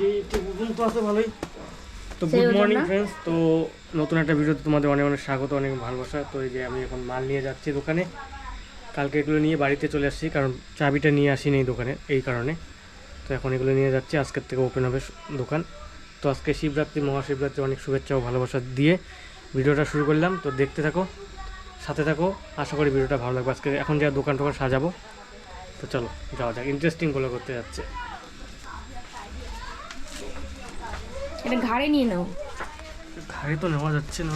রে? তো আছে ভালোই। তো গুড মর্নিং? ফ্রেন্ডস তো নতুন একটা ভিডিওতে তোমাদের অনেক অনেক স্বাগত অনেক ভালোবাসা। তো এই যে আমি এখন মাল নিয়ে যাচ্ছি দোকানে। কালকে এগুলো নিয়ে বাড়িতে চলে আসছি কারণ চাবিটা নিয়ে আসিনি এই দোকানে এই কারণে। তো এখন এগুলো নিয়ে যাচ্ছি আজকের থেকে ওপেন হবে দোকান। তো আজকে শিবরাত্রি মহাশিবরাত্রি অনেক শুভেচ্ছা ও ভালোবাসা দিয়ে ভিডিওটা শুরু করলাম। তো দেখতে থাকো সাথে থাকো আশা করি ভিডিওটা ভালো লাগবে। আজকে এখন যা দোকান টোকান সাজাবো। তো চলো যাওয়া যাক। ইন্টারেস্টিংগুলো করতে যাচ্ছে। এটা ঘাড়ে নিয়ে নাও। ঘাড়ে তো নেওয়া যাচ্ছে না।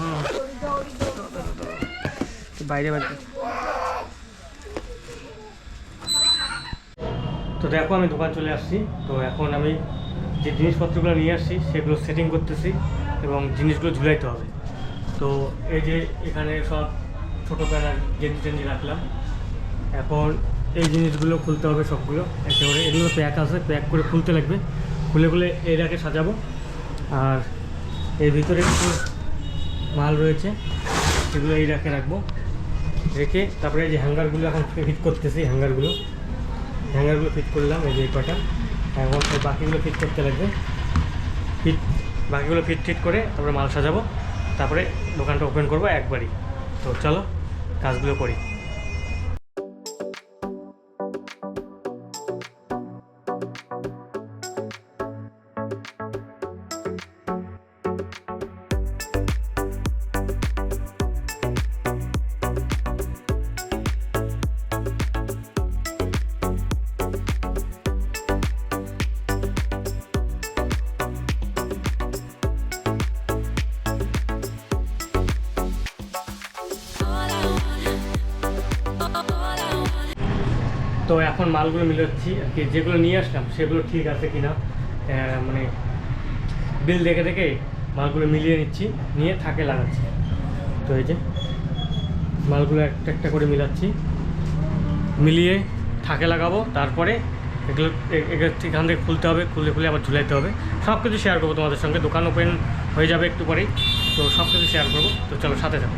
বাইরে বাইরে। তো দেখো আমি দোকান চলে আসছি। তো এখন আমি যে জিনিসপত্রগুলো নিয়ে আসছি, সেগুলো সেটিং করতেছি এবং জিনিসগুলো ঝুলাইতে হবে। তো এই যে এখানে সব ছোটো প্যানার গেঞ্জি টেঞ্জি রাখলাম। এখন এই জিনিসগুলো খুলতে হবে সবগুলো। একেবারে এগুলো প্যাক আছে, প্যাক করে খুলতে লাগবে। খুলে খুলে এই সাজাবো। আর এর ভিতরে কিছু মাল রয়েছে, সেগুলো এই রাখে রাখব। রেখে তারপরে এই যে হ্যাঙ্গারগুলো এখন ফিট করতেছি, হ্যাঙ্গারগুলো। হ্যাঙ্গারগুলো ফিট করলাম, এই যে কটা এখন বাকিগুলো ফিট করতে লাগবে। ফিট বাকিগুলো ফিট ফিট করে তারপরে মাল সাজাবো। তারপরে দোকানটা ওপেন করব একবারই। তো চলো, কাজগুলো করি। তো এখন মালগুলো মিলাচ্ছি আর কি, যেগুলো নিয়ে আসলাম সেগুলো ঠিক আছে কিনা মানে বিল দেখে দেখে মালগুলো মিলিয়ে নিচ্ছি, নিয়ে থাকে লাগাচ্ছি। তো এই যে মালগুলো একটা একটা করে মিলাচ্ছি, মিলিয়ে থাকে লাগাবো, তারপরে এগুলো এগুলো এখান থেকে খুলতে হবে, খুলে খুলে আবার ঝুলাইতে হবে। সব কিছু শেয়ার করব তোমাদের সঙ্গে, দোকান ওপেন হয়ে যাবে একটু পরেই, তো সব কিছু শেয়ার করব, তো চলো সাথে থাকো।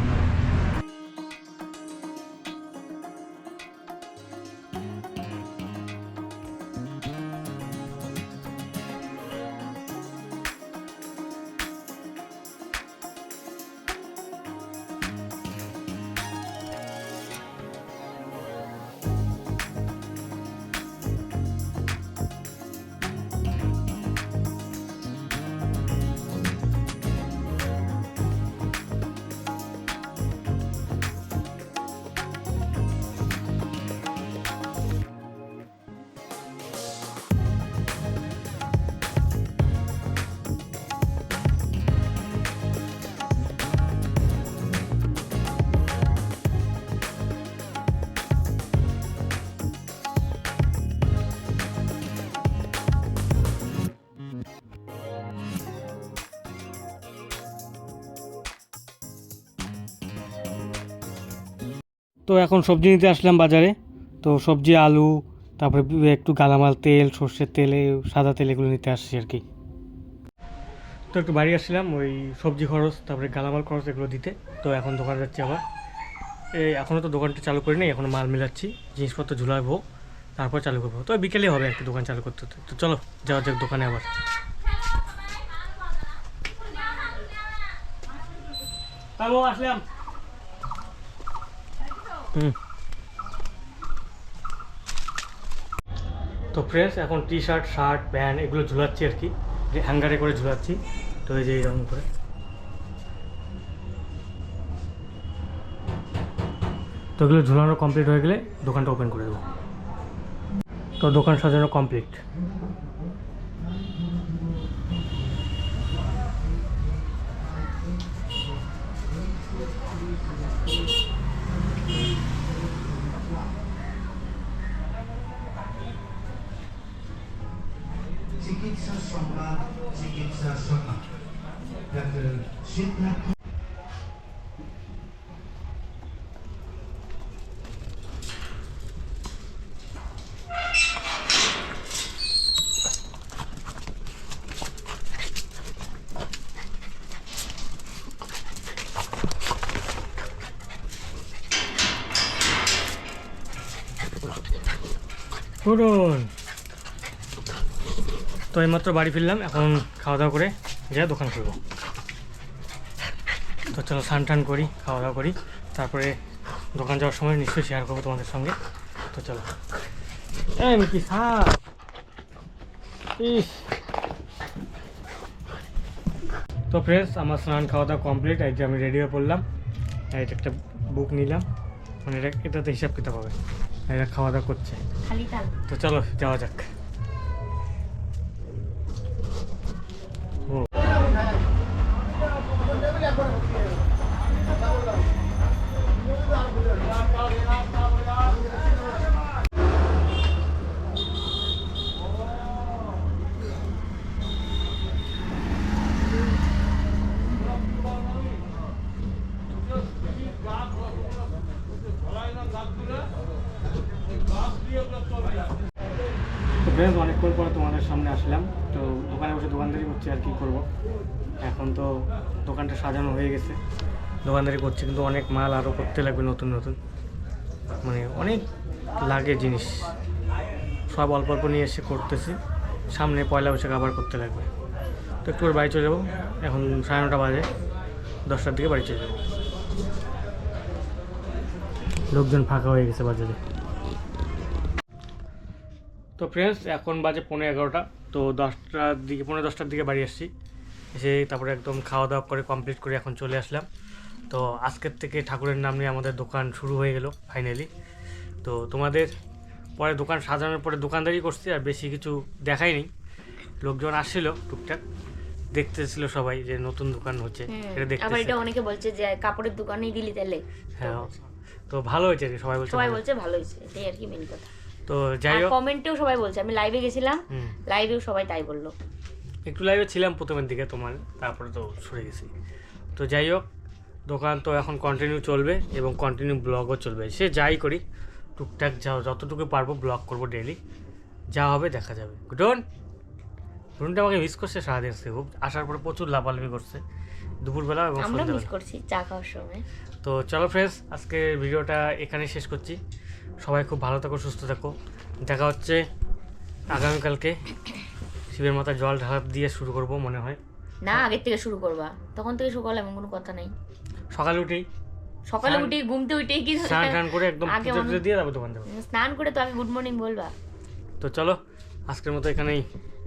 তো এখন সবজি নিতে আসলাম বাজারে। তো সবজি, আলু, তারপরে একটু গালামাল তেল, সর্ষের তেল সাদা তেল এগুলো নিতে আসছি আর কি। তো একটু বাড়ি আসছিলাম, ওই সবজি খরচ, তারপরে গালামাল খরচ এগুলো দিতে। তো এখন দোকানে যাচ্ছি আবার। এই এখনও তো দোকানটা চালু করিনি এখনও মাল মিলাচ্ছি, জিনিসপত্র ঝুলাবো, তারপর চালু করব। তো বিকেলে হবে আর কি দোকান চালু করতে। তো চলো, যাওয়া যাক দোকানে আবার। আসলাম। তো ফ্রেন্ডস এখন টি শার্ট শার্ট প্যান্ট এগুলো ঝুলাচ্ছি আর কি। যে হ্যাঙ্গারে করে ঝুলাচ্ছি। তো এই যে এইরকম করে। তো এগুলো ঝুলানো কমপ্লিট হয়ে গেলে দোকানটা ওপেন করে দেবো। তো দোকান সাজানো কমপ্লিট 전문가 지기사 그런 এইমাত্র বাড়ি ফিরলাম এখন খাওয়া দাওয়া করে যা দোকান খুলবো। তো চলো স্নান টান করি খাওয়া দাওয়া করি তারপরে দোকান যাওয়ার সময় নিশ্চয়ই শেয়ার করব তোমাদের সঙ্গে। তো চলো। সাপ ইস। তো ফ্রেন্ডস আমার স্নান খাওয়া দাওয়া কমপ্লিট এই যে আমি রেডি হয়ে পড়লাম। আর এটা একটা বুক নিলাম। মানে এটা এটাতে হিসাব কিতাব হবে এটা খাওয়া দাওয়া করছে তো চলো যাওয়া যাক ও তো ফ্রেন্ডস অনেকক্ষণ পরে আসলাম তো দোকানে বসে দোকানদারি করছি আর কি করব। এখন তো দোকানটা সাজানো হয়ে গেছে। দোকানদারি করছি, কিন্তু অনেক মাল আরও করতে লাগবে নতুন নতুন। মানে অনেক লাগে জিনিস। সব অল্প অল্প নিয়ে এসে করতেছি। সামনে পয়লা বৈশাখ আবার করতে লাগবে। তো একটু বাড়ি চলে যাব। এখন সাড়ে নটা বাজে। দশটার দিকে বাড়ি চলে যাব। লোকজন ফাঁকা হয়ে গেছে বাজারে। তো ফ্রেন্ডস এখন বাজে পনেরো এগারোটা। তো দশটার দিকে পনেরো দশটার দিকে বাড়ি আসছি। এসে তারপরে একদম খাওয়া দাওয়া করে কমপ্লিট করে এখন চলে আসলাম। তো আজকের থেকে ঠাকুরের নাম নিয়ে আমাদের দোকান শুরু হয়ে গেল ফাইনালি তো তোমাদের পরে দোকান সাজানোর পরে দোকানদারি করছি আর বেশি কিছু দেখাইনি। লোকজন আসছিল টুকটাক দেখতেছিল সবাই যে নতুন দোকান হচ্ছে এটা হুম, আবার এটা অনেকে বলছে যে কাপড়ের দোকানেই দিলি তাহলে। হ্যাঁ তো ভালো হয়েছে আর কি, সবাই বলছে সবাই বলছে ভালো হয়েছে এটাই আর কি মেন কথা। তো যাই হোক। কমেন্টেও সবাই বলছে আমি লাইভে গেছিলাম লাইভেও সবাই তাই বলল। একটু লাইভে ছিলাম প্রথমের দিকে তোমার তারপরে তো সরে গেছি। তো যাই হোক দোকান তো এখন কন্টিনিউ চলবে এবং কন্টিনিউ ব্লগও চলবে। সে যাই করি টুকটাক যা যতটুকু পারব ব্লগ করব ডেলি যা হবে দেখা যাবে। গুডন গুডনটা আমাকে মিস করছে সারাদিন আজকে খুব আসার পরে প্রচুর লাফালাফি করছে দুপুরবেলা এবং আমরা মিস করছি চা খাওয়ার সময়। তো চলো ফ্রেন্ডস আজকে ভিডিওটা এখানে শেষ করছি। সবাই খুব ভালো থাকো সুস্থ থাকো। দেখা হচ্ছে আগামীকালকে। শিবের মাথায় জল ঢালা দিয়ে শুরু করব মনে হয়। না আগের থেকে শুরু করবা। তখন থেকে শুরু করলে এমন কোনো কথা নেই। সকালে উঠেই। সকালে উঠে ঘুমতে উঠে কি স্নান টান করে একদম আগে পুজো দিয়ে তারপর দোকান যাব। স্নান করে তো আগে গুড মর্নিং বলবা। তো চলো আজকের মতো এখানেই।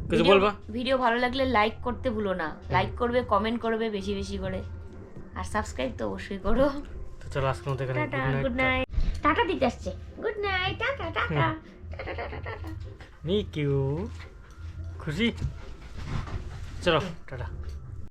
কিছু বলবা? ভিডিও ভালো লাগলে লাইক করতে ভুলো না। লাইক করবে কমেন্ট করবে বেশি বেশি করে। আর সাবস্ক্রাইব তো অবশ্যই করো। তো চলো আজকের মতো এখানে গুড নাইট টাটা দিতে আসছে। Good night tata tata tata খুশি? চলো টাটা।